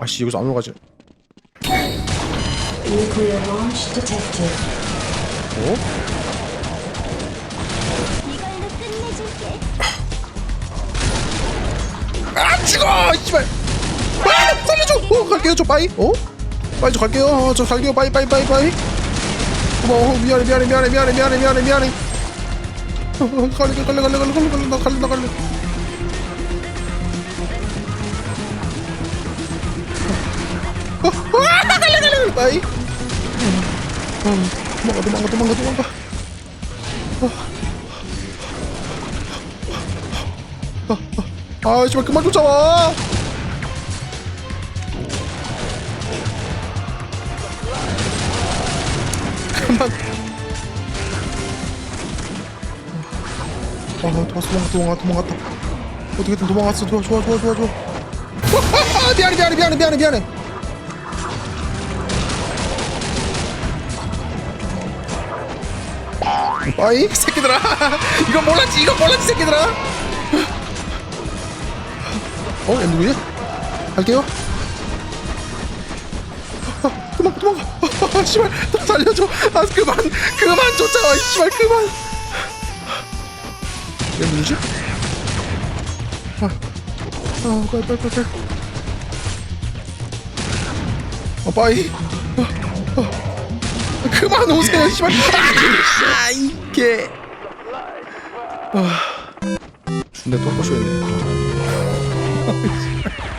아씨 여기서 안 올라가지. 어? 아 죽어! 씨발! 아 살려줘! 어 갈게요 저 빠이. 어? 빠이 저 갈게요. 어, 저 갈게요. 빠이 빠이 빠이 빠이. 어머 어, 미안해 미안해 미안해 미안해 미안해 미안해. 미안해 어, 어, 갈래 갈래 갈래 갈래 갈래 갈래 나 갈래 나 갈래 어, 도망가 도망가 도망가 도망가. 아 씨발 그만 쫓아와. 그만. 아 도망갔어 도망갔다 도망갔다. 어떻게든 도망갔어. 좋아 좋아 좋아 좋아 아, 미안해 미안해 미안해 미안해 미안해 아이 새끼들아. 이건 몰랐지 이건 몰랐지 새끼들아. 어? 얘 누구야? 갈게요. 아, 도망가 도망가. 아, 씨발 나 살려줘. 아 그만 그만 쫓아와 이 씨발 그만. 얘 누구지? 아, 아 빨리 빨리 빨리 아 빠이. 아, 아, 그만 오세요 씨발. 아 이게. 아. 준대 또 꼬셔있네